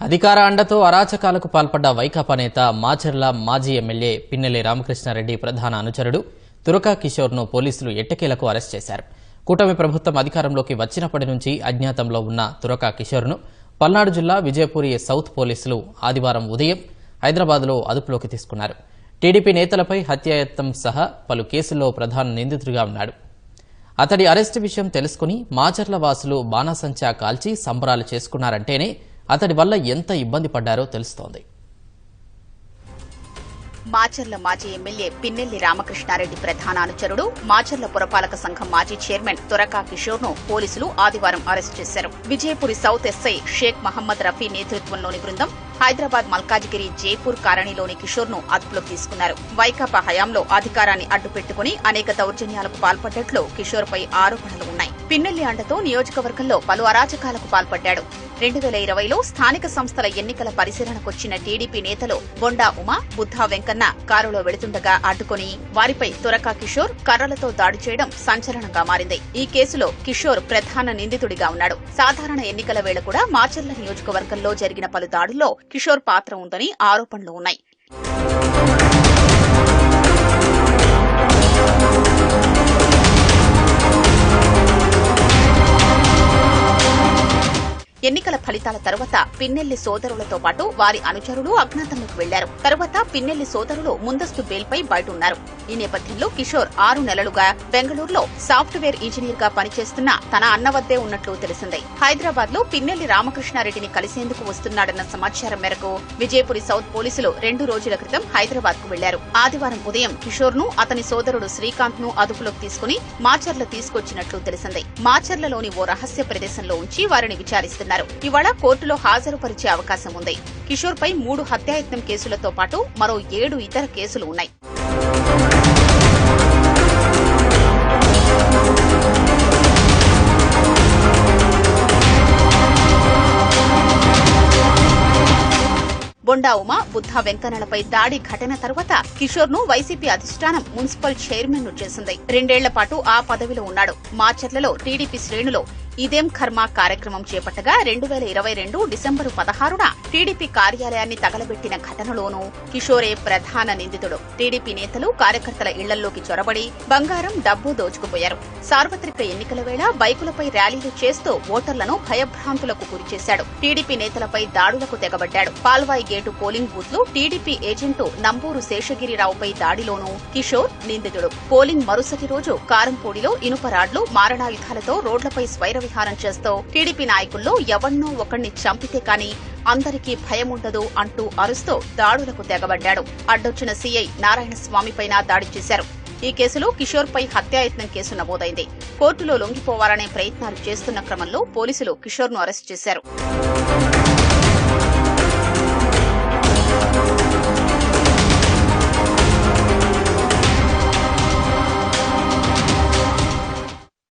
అధికార అండతో అరాచకాలకు పాల్పడ్డ వైకాపా నేత మాచర్ల మాజీ ఎమ్మెల్యే పిన్నెల్లి రామకృష్ణారెడ్డి ప్రధాన అనుచరుడు తురకా కిషోర్ను పోలీసులు ఎట్టకేలకు అరెస్ట్ చేశారు. కూటమి ప్రభుత్వం అధికారంలోకి వచ్చినప్పటి నుంచి అజ్ఞాతంలో ఉన్న తురకా కిషోర్ను పల్నాడు జిల్లా విజయపూరి సౌత్ పోలీసులు ఆదివారం ఉదయం హైదరాబాద్లో అదుపులోకి తీసుకున్నారు. టీడీపీ నేతలపై హత్యాయత్నం సహా పలు కేసుల్లో ప్రధాన నిందితుడిగా ఉన్నాడు. అతడి అరెస్టు విషయం తెలుసుకుని మాచర్ల వాసులు బాణాసంచా కాల్చి సంబరాలు చేసుకున్నారంటేనే అతడి వల్ల ఎంత ఇబ్బంది పడ్డారో తెలుస్తోంది. మాచర్ల మాజీ ఎమ్మెల్యే పిన్నెల్లి రామకృష్ణారెడ్డి ప్రధాన అనుచరుడు మాచర్ల పురపాలక సంఘం మాజీ చైర్మన్ తురకా కిషోర్ను పోలీసులు ఆదివారం అరెస్ట్ చేశారు. విజయపురి సౌత్ ఎస్ఐ షేక్ మహమ్మద్ రఫీ నేతృత్వంలోని బృందం హైదరాబాద్ మల్కాజిగిరి జైపూర్ కారణిలోని కిషోర్ను అదుపులోకి తీసుకున్నారు. వైకాపా హయాంలో అధికారాన్ని అడ్డుపెట్టుకుని అనేక దౌర్జన్యాలకు పాల్పడ్డట్లు కిషోర్ పై ఆరోపణలు ఉన్నాయి. పిన్నెల్లి అండతో నియోజకవర్గంలో పలు అరాచకాలకు పాల్పడ్డాడు. రెండు వేల ఇరవైలో స్థానిక సంస్థల ఎన్నికల పరిశీలనకొచ్చిన టీడీపీ నేతలు బొండా ఉమా బుద్ధా వెంకన్న కారులో వెళుతుండగా అడ్డుకుని వారిపై తురకా కిషోర్ కర్రలతో దాడి చేయడం సంచలనంగా మారింది. ఈ కేసులో కిషోర్ ప్రధాన నిందితుడిగా ఉన్నాడు. సాధారణ ఎన్నికల వేళ కూడా మాచర్ల నియోజకవర్గంలో జరిగిన పలు దాడుల్లో కిషోర్ పాత్ర ఉందని ఆరోపణలు ఉన్నాయి. ఫలితాల తర్వాత పిన్నెల్లి సోదరులతో పాటు వారి అనుచరులు అజ్ఞాతంలోకి వెళ్ళారు తర్వాత పిన్నెల్లి సోదరులు ముందస్తు బెయిల్పై బయట ఉన్నారు ఈ నేపథ్యంలో కిషోర్ ఆరు నెలలుగా బెంగళూరులో సాఫ్ట్వేర్ ఇంజనీర్గా పనిచేస్తున్న తన అన్న వద్దే ఉన్నట్లు తెలిసింది. హైదరాబాద్లో పిన్నెల్లి రామకృష్ణారెడ్డిని కలిసేందుకు వస్తున్నాడన్న సమాచారం మేరకు విజయపురి సౌత్ పోలీసులు రెండు రోజుల క్రితం హైదరాబాద్కు వెళ్ళారు. ఆదివారం ఉదయం కిషోర్ను అతని సోదరుడు శ్రీకాంత్ను అదుపులోకి తీసుకుని మాచర్ల తీసుకొచ్చినట్లు తెలిసింది. మాచర్లలోని ఓ రహస్య ప్రదేశంలో ఉంచి వారిని విచారిస్తున్నారు. ఇవాళ కోర్టులో హాజరుపరిచే అవకాశం ఉంది. కిషోర్ పై మూడు హత్యాయత్నం కేసులతో పాటు మరో ఏడు ఇతర కేసులు ఉన్నాయి. బొండా ఉమా బుద్ధా వెంకన్నలపై దాడి ఘటన తర్వాత కిషోర్ను వైసీపీ అధిష్టానం మున్సిపల్ చైర్మన్ను చేసింది. రెండేళ్ళ పాటు ఆ పదవిలో ఉన్నాడు. మార్చర్లలో టీడీపీ శ్రేణులో ఇదేం కర్మ కార్యక్రమం చేపట్టగా రెండు వేల ఇరవై రెండు డిసెంబరు పదహారున టీడీపీ కార్యాలయాన్ని తగలబెట్టిన ఘటనలోనూ కిషోరే ప్రధాన నిందితుడు. టీడీపీ నేతలు కార్యకర్తల ఇళ్ళల్లోకి చొరబడి బంగారం డబ్బు దోచుకుపోయారు. సార్వత్రిక ఎన్నికల వేళ బైకులపై ర్యాలీలు చేస్తూ ఓటర్లను భయభ్రాంతులకు గురిచేశాడు టీడీపీ నేతలపై దాడులకు తెగబడ్డాడు. పాల్వాయి గేటు పోలింగ్ బూత్లు టీడీపీ ఏజెంటు నంబూరు శేషగిరిరావుపై దాడిలోనూ కిషోర్ నిందితుడు. పోలింగ్ మరుసటి రోజు కారంపూడిలో ఇనుప రాడ్లు మారణాయుధాలతో రోడ్లపై స్వైర విహారం చేస్తూ టీడీపీ నాయకుల్లో ఎవన్నో ఒకణ్ణి చంపితే కానీ అందరికీ భయం ఉండదు అంటూ అరుస్తూ దాడులకు తెగబడ్డాడు. అడ్డొచ్చిన సీఐ నారాయణస్వామిపై దాడి చేశారు. ఈ కేసులో కిషోర్ పై హత్యాయత్నం కేసు నమోదైంది. కోర్టులో లొంగిపోవాలనే ప్రయత్నాలు చేస్తున్న క్రమంలో పోలీసులు కిషోర్ను అరెస్ట్ చేశారు.